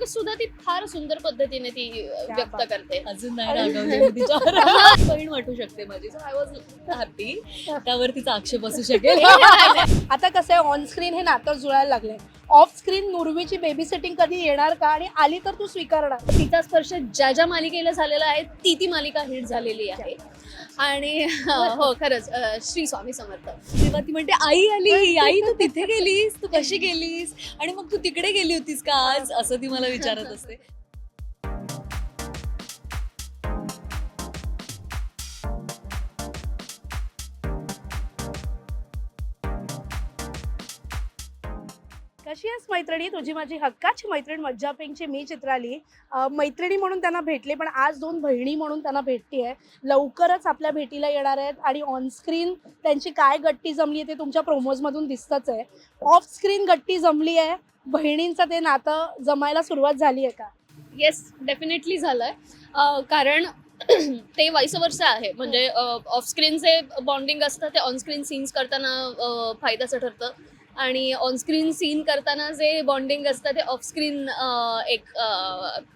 राग सुद्धा ती फार सुंदर पद्धतीने ती व्यक्त. करते. अजून नाही रागवली मी तिच्यावर बहीण वाटू शकते माझी. सो आय वॉज हॅपी त्यावर तिचा आक्षेप असू शकेल. आता कसं आहे ऑन स्क्रीन हे नातं जुळायला लागलंय. ऑफ स्क्रीन नुर्वीची बेबी सेटिंग कधी येणार का? आणि आली तर तू स्वीकारणार? तिचा स्पर्श ज्या ज्या मालिकेला झालेला आहे ती ती मालिका हिट झालेली आहे. आणि हो. खरंच श्री स्वामी समर्थ. तेव्हा ती म्हणते आई आली आई तू तिथे गेलीस तू कशी गेलीस? आणि मग तू तिकडे गेली होतीस का आज? असं ती मला विचारत असते. कशी आहेस मैत्रिणी तुझी माझी हक्काची मैत्रीण मज्जा पिंकची मी चित्राली मैत्रिणी म्हणून त्यांना भेटले पण आज दोन बहिणी म्हणून त्यांना भेटती आहे लवकरच आपल्या भेटीला येणार आहेत आणि ऑन स्क्रीन त्यांची काय गट्टी जमली आहे ते तुमच्या प्रोमोजमधून दिसतच आहे. ऑफ स्क्रीन गट्टी जमली आहे बहिणींचं ते नातं जमायला सुरुवात झाली आहे का? येस डेफिनेटली झालंय. अ, कारण ते वाईस वर्ष आहे. म्हणजे ऑफ स्क्रीनचे बॉन्डिंग असतं ते ऑन स्क्रीन सीन्स करताना फायद्याचं ठरतं. आणि ऑनस्क्रीन सीन करताना जे बॉन्डिंग असतं ते ऑफस्क्रीन एक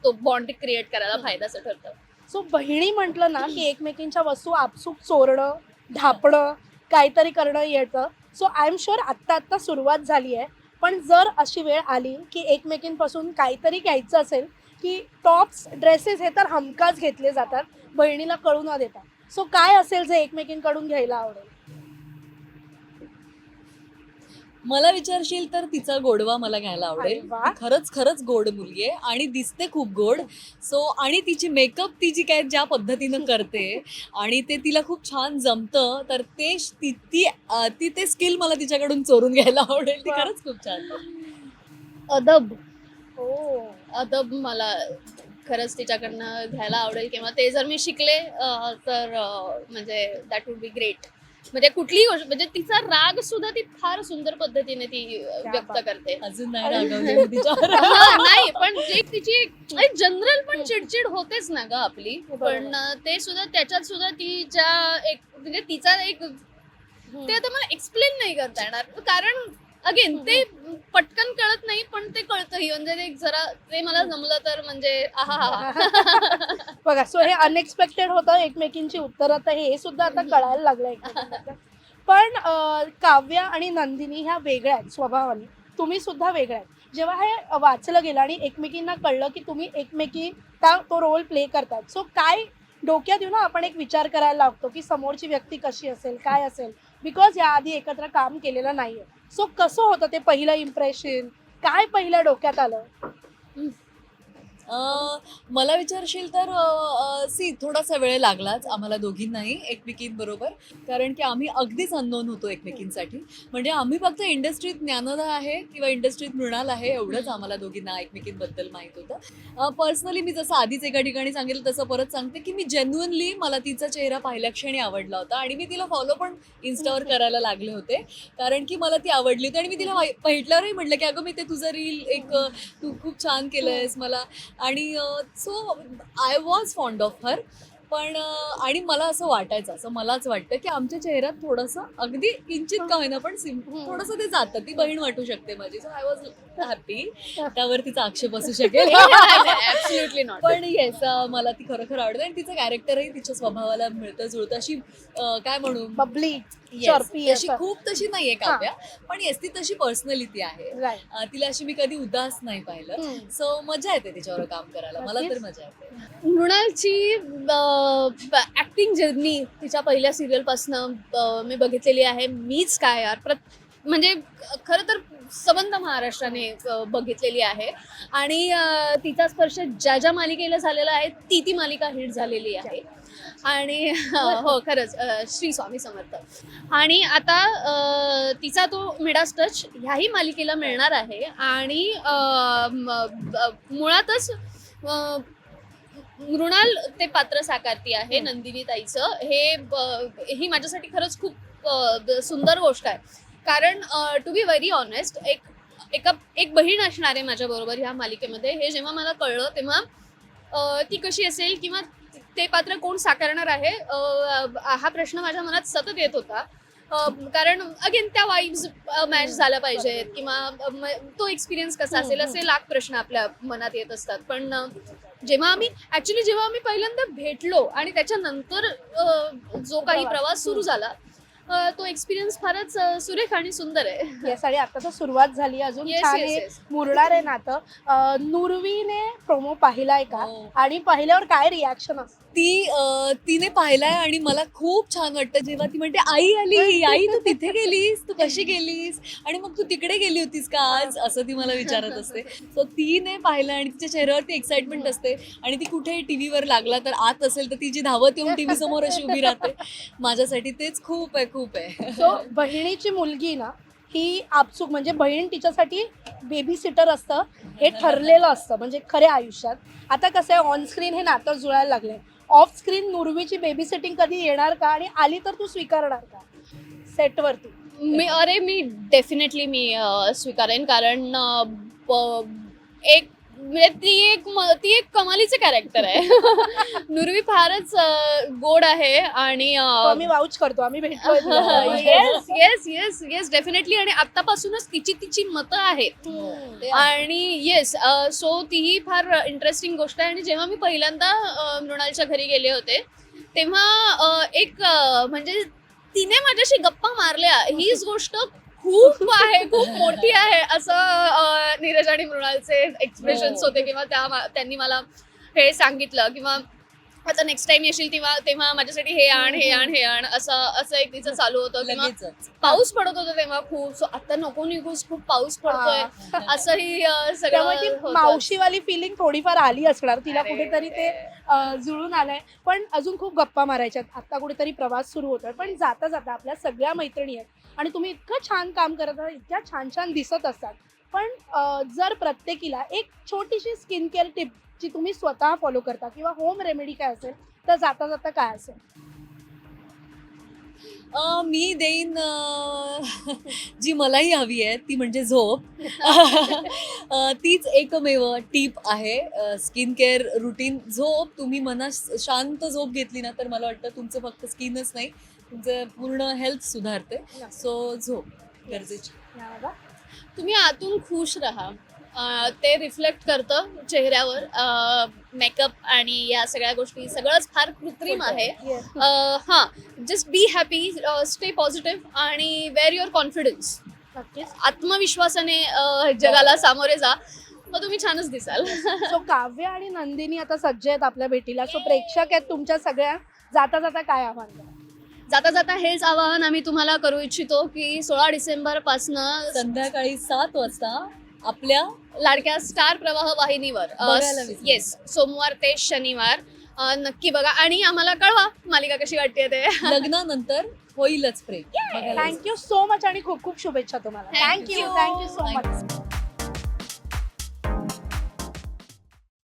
तो बॉन्ड क्रिएट करायला फायदाचं ठरतं. सो बहिणी म्हटलं ना की एकमेकींच्या वस्तू आपसूक चोरणं ढापणं काहीतरी करणं येतं. सो आय एम शुअर आत्ता आत्ता सुरुवात झाली आहे. पण जर अशी वेळ आली की एकमेकींपासून काहीतरी घ्यायचं असेल की टॉप्स ड्रेसेस हे तर हमखास घेतले जातात. बहिणीला कळू न देता. सो काय असेल जे एकमेकींकडून घ्यायला आवडेल? मला विचारशील तर तिचा गोडवा मला घ्यायला आवडेल. वा. खरंच खरंच गोड मुलगी आहे आणि दिसते खूप गोड. सो आणि तिची मेकअप ती जी काय ज्या पद्धतीनं करते आणि ते तिला खूप छान जमतं तर ते श- ती ती अं, ती ते स्किल मला तिच्याकडून चोरून घ्यायला आवडेल. ती वा. खरंच खूप छान अदब. हो. अदब मला खरंच तिच्याकडनं घ्यायला आवडेल किंवा ते जर मी शिकले अ, तर अ, म्हणजे दॅट वुड बी ग्रेट म्हणजे कुठलीही गोष्ट म्हणजे तिचा राग सुद्धा ती फार सुंदर पद्धतीने ती व्यक्त. करते. अजून नाही रागवली मी तिच्यावर हा, नाही पण जे तिची जनरल पण चिडचिड होतेच ना ग आपली. बरोबर. पण ते सुद्धा त्याच्यात सुद्धा तिच्या एक म्हणजे तिचा एक ते आता मला एक्सप्लेन नाही करता येणार. कारण अगेन ते पटकन कळत नाही पण ते कळतंही. म्हणजे ते जरा ते मला जमलं तर म्हणजे आहा बघा सो हे अनएक्सपेक्टेड होतं एकमेकींची उत्तरं तर हे सुद्धा आता कळायला लागलं एकमेकींबद्दल. पण अं, काव्या आणि नंदिनी ह्या वेगळ्या आहेत स्वभावाने. तुम्ही सुद्धा वेगळ्या आहेत. जेव्हा हे वाचलं गेलं आणि एकमेकींना कळलं की तुम्ही एकमेकी त्या तो रोल प्ले करतात. सो काय डोक्यात येऊन आपण एक विचार करायला लागतो की समोरची व्यक्ती कशी असेल काय असेल? बिकॉज याआधी एकत्र काम केलेलं नाहीये. सो कसं होतं ते पहिलं इम्प्रेशन काय पहिल्या डोक्यात आलं? मला विचारशील तर सी थोडासा वेळ लागलाच आम्हाला दोघींनाही एकमेकींबरोबर. कारण की आम्ही अगदीच अननोन होतो एकमेकींसाठी. म्हणजे आम्ही फक्त इंडस्ट्रीत ज्ञानदा आहे किंवा इंडस्ट्रीत मृणाल आहे एवढंच आम्हाला दोघींना एकमेकींबद्दल माहीत होतं. पर्सनली मी जसं आधीच एका ठिकाणी सांगितलं तसं परत सांगते की मी जेन्युअनली मला तिचा चेहरा पाहिल्या क्षणी आवडला होता आणि मी तिला फॉलो पण इन्स्टावर करायला लागले होते. कारण की मला ती आवडली होती आणि मी तिला भेटल्यावरही म्हटलं की अगं मी ते तुझं रील एक तू खूप छान केलंयस मला. आणि so I was fond of her पण आणि मला असं वाटायचं असं मलाच वाटतं की आमच्या चेहऱ्यात थोडंसं अगदी किंचित का होईना पण सिम हम्म. थोडंसं ते जातं. ती बहीण वाटू शकते माझी. सो आय वॉज हॅपी त्यावर तिचा आक्षेप असू शकेल. नॉट पण येस मला ती खरोखर आवडते. आणि तिचं कॅरेक्टरही तिच्या स्वभावाला मिळतं जुळतं. अशी काय म्हणू? बबली तशी खूप तशी नाहीये काव्या पण येस ती तशी पर्सनॅलिटी आहे. अं, तिला अशी मी कधी उदास नाही पाहिलं. सो मजा येते तिच्यावर काम करायला. मला तर. मजा येते. मृणालची ऍक्टिंग जर्नी तिच्या पहिल्या सिरियल पासन मी बघितलेली आहे. मीच काय यार? प्रत म्हणजे खरं तर सबंध महाराष्ट्राने अ, बघितलेली आहे. आणि अ, तिचा स्पर्श ज्या ज्या मालिकेला झालेला आहे ती ती मालिका हिट झालेली आहे. आणि अ, हो खरंच श्री स्वामी समर्थ. आणि आता तिचा तो मिडास टच ह्याही मालिकेला मिळणार आहे आणि मुळातच मृणाल ते पात्र साकारती आहे नंदिनी ताईचं हे ही माझ्यासाठी खरंच खूप सुंदर गोष्ट आहे. कारण टू बी व्हेरी ऑनेस्ट एक एका एक बहीण असणार आहे माझ्याबरोबर ह्या मालिकेमध्ये. हे जेव्हा मला कळलं तेव्हा ती कशी असेल किंवा ते पात्र कोण साकारणार आहे? हा प्रश्न माझ्या मनात सतत येत होता. कारण अगेन त्या वाईब्स मॅच झाल्या पाहिजेत किंवा तो एक्सपिरियन्स कसा असेल असे लाख प्रश्न आपल्या मनात येत असतात. पण जेव्हा आम्ही ऍक्च्युली जेव्हा आम्ही पहिल्यांदा भेटलो आणि त्याच्यानंतर जो काही प्रवास. सुरू झाला तो एक्सपिरियन्स फारच सुरेख आणि सुंदर आहे. येस आणि आता तर सुरुवात झाली अजून. Yes, छान yes, हे yes. मुरणार आहे नातं अं, नुरवीने प्रोमो पाहिलाय का? हो. आणि पाहिल्यावर काय रिॲक्शन असतं? ती तिने पाहिलाय आणि मला खूप छान वाटतं जेव्हा ती म्हणते आई आली आई तू तिथे गेलीस तू कशी गेलीस? आणि मग तू तिकडे गेली होतीस का आज? असं ती मला विचारत असते. सो तिने पाहिलं आणि तिच्या चेहऱ्यावरती एक्साइटमेंट असते आणि ती कुठे टीव्हीवर लागला तर आत असेल तर ती जी धावत येऊन टीव्ही समोर अशी उभी राहते. माझ्यासाठी तेच खूप आहे खूप आहे. सो बहिणीची मुलगी ना ही आपसूक म्हणजे बहीण तिच्यासाठी बेबी सिटर असतं हे ठरलेलं असतं म्हणजे खऱ्या आयुष्यात. आता कसं आहे ऑनस्क्रीन हे नातं जुळायला लागलंय. ऑफ स्क्रीन नुरवीची बेबी सिटिंग कधी येणार का? आणि आली तर तू स्वीकारणार का? सेटवरती मी अरे मी डेफिनेटली मी अ, स्वीकारेन. कारण अ, ब- एक म्हणजे ती एक म- ती एक कमालीचे कॅरेक्टर आहे. नुरवी फारच गोड आहे आणि आम्ही वाऊच करतो आम्ही. Yes yes yes yes definitely आणि आतापासूनच तिची तिची मतं आहेत. हम्म. आणि येस सो तीही फार इंटरेस्टिंग गोष्ट आहे. आणि जेव्हा मी पहिल्यांदा मृणालच्या घरी गेले होते तेव्हा एक म्हणजे तिने माझ्याशी गप्पा मारल्या. हीच गोष्ट खूप आहे खूप मोठी आहे असं नीरज आणि मृणालचे एक्सप्रेशन्स हो. होते किंवा त्या त्यांनी मला हे सांगितलं किंवा आता नेक्स्ट टाइम येशील तेव्हा तेव्हा माझ्यासाठी हे आण हे आण हे आण असं असं एक तिचं चालू होतं. किंवा पाऊस पडत होता तेव्हा खूप. सो आता नको निघूस खूप पाऊस पडतोय. असंही सगळं. मावशीवाली फिलिंग थोडीफार आली असणार. तिला. कुठेतरी ते जुळून आलंय. पण अजून खूप गप्पा मारायच्यात. आता कुठेतरी प्रवास सुरू होतोय. पण जाता जाता आपल्या सगळ्या मैत्रिणी आहेत. आणि तुम्ही इतकं छान काम करत आहात इतक्या छान छान दिसत असतात. पण जर प्रत्येकीला एक छोटीशी स्किन केअर टिप जी तुम्ही स्वतः फॉलो करता किंवा होम रेमेडी काय असेल तर जाता जाता काय असेल? मी देईन जी मलाही हवी आहे ती म्हणजे झोप. तीच एकमेव टीप आहे. स्किन केअर रुटीन झोप तुम्ही मना शांत झोप घेतली ना तर मला वाटतं तुमचं फक्त स्किनच नाही तुमचं पूर्ण हेल्थ सुधारते. सो झोप गरजेची. या बघा. तुम्ही आतून खुश राहा. अ, ते रिफ्लेक्ट करतं चेहऱ्यावर. मेकअप आणि या सगळ्या गोष्टी सगळंच फार कृत्रिम आहे. अ, हा just be happy stay positive आणि वेअर युअर कॉन्फिडन्स नक्कीच. आत्मविश्वासाने अ, जगाला सामोरे जा. मग तुम्ही छानच दिसाल. सो काव्य आणि नंदिनी आता सज्ज आहेत आपल्या भेटीला. सो प्रेक्षक आहेत तुमच्या सगळ्या. जाता जाता काय आव्हान? जाता जाता हेच आवाहन आम्ही तुम्हाला करू इच्छितो की सोळा डिसेंबर पासनं संध्याकाळी सात वाजता आपल्या लाडक्या स्टार प्रवाह वाहिनीवर येस सोमवार ते शनिवार नक्की बघा. आणि आम्हाला कळवा मालिका कशी वाटते ते. लग्नानंतर होईलच प्रेम. थँक्यू सो मच आणि खूप खूप शुभेच्छा तुम्हाला. थँक्यू. Thank you so much